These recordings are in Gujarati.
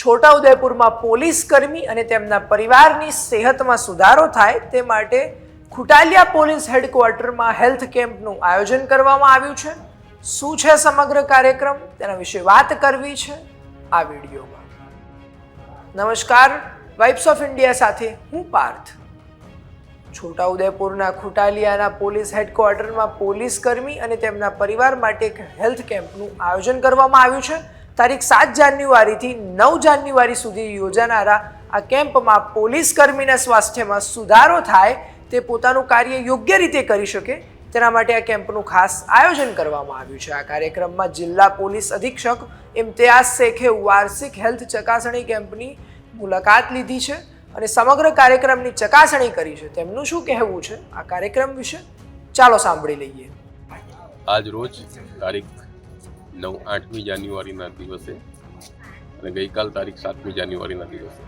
છોટાઉદેપુરમાં પોલીસ કર્મી અને તેમના પરિવારની સેહતમાં સુધારો થાય તે માટે ખુટાલિયા પોલીસ હેડક્વાર્ટરમાં હેલ્થ કેમ્પનું આયોજન કરવામાં આવ્યું છે. શું છે સમગ્ર કાર્યક્રમ? તેના વિશે વાત કરવી છે આ વિડીયોમાં. નમસ્કાર વાઇબ્સ ઓફ ઇન્ડિયા સાથે હું પાર્થ. છોટાઉદેપુરના ખુટાલિયાના પોલીસ હેડક્વાર્ટરમાં પોલીસ કર્મી અને તેમના પરિવાર માટે એક હેલ્થ કેમ્પનું આયોજન કરવામાં આવ્યું છે. તારીખ સાત જાન્યુઆરીથી નવ જાન્યુઆરી સુધી યોજાનારા આ કેમ્પમાં પોલીસ કર્મીના સ્વાસ્થ્યમાં સુધારો થાય તે પોતાનું કાર્ય યોગ્ય રીતે કરી શકે તેના માટે આ કેમ્પનું ખાસ આયોજન કરવામાં આવ્યું છે. આ કાર્યક્રમમાં જિલ્લા પોલીસ અધિક્ષક ઇમ્તિયાઝ શેખે વાર્ષિક હેલ્થ ચકાસણી કેમ્પની મુલાકાત લીધી છે અને સમગ્ર કાર્યક્રમની ચકાસણી કરી છે. તેમનું શું કહેવું છે? આ કાર્યક્રમ વિશે ચાલો સાંભળી લઈએ. આજ રોજ તારીખ નવ, આઠમી જાન્યુઆરીના દિવસે અને ગઈકાલ તારીખ સાતમી જાન્યુઆરીના દિવસે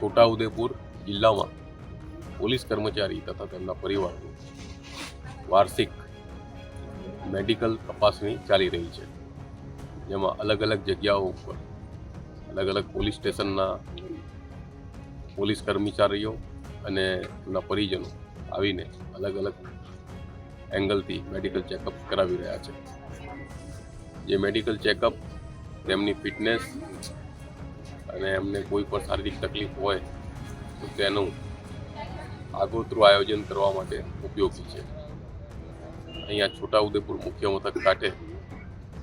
છોટાઉદેપુર જિલ્લામાં પોલીસ કર્મચારી તથા તેમના પરિવારનું વાર્ષિક મેડિકલ તપાસણી ચાલી રહી છે. જેમાં અલગ અલગ જગ્યાઓ ઉપર, અલગ અલગ પોલીસ સ્ટેશનના પોલીસ કર્મચારીઓ અને એમના પરિજનો આવીને અલગ અલગ એંગલથી મેડિકલ ચેકઅપ કરાવી રહ્યા છે. જે મેડિકલ ચેકઅપ તેમની ફિટનેસ અને એમને કોઈ પણ શારીરિક તકલીફ હોય, તો તેનું આગોતરું આયોજન કરવા માટે ઉપયોગી છે. અહીંયા છોટાઉદેપુર મુખ્ય મથક કાંઠે,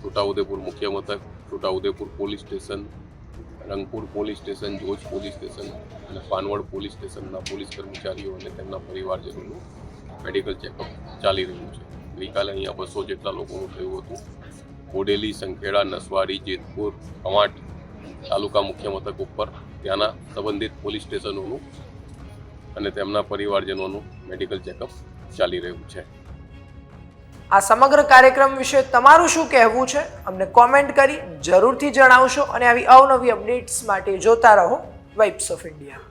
છોટાઉદેપુર મુખ્ય મથક, Chhotaudepur police station, Rangpur police station, Joj police station અને પાનવડ પોલીસ સ્ટેશનના પોલીસ કર્મચારીઓ અને તેમના પરિવારજનોનું મેડિકલ ચેકઅપ ચાલી રહ્યું છે. ગઈકાલે અહીંયા બસો જેટલા લોકોનું થયું હતું. બોડેલી સંખેડા, નસવાડી, જેતપુર, કવાંટ તાલુકા મુખ્ય મથક ઉપર ત્યાંના સંબંધિત પોલીસ સ્ટેશનોનું અને તેમના પરિવારજનોનું મેડિકલ ચેકઅપ ચાલી રહ્યું છે. આ સમગ્ર કાર્યક્રમ વિશે તમારું શું કહેવું છે? અમને કોમેન્ટ કરી જરૂરથી જણાવશો અને આવી અવનવી અપડેટ્સ માટે જોતા રહો વાઇબ્સ ઓફ ઇન્ડિયા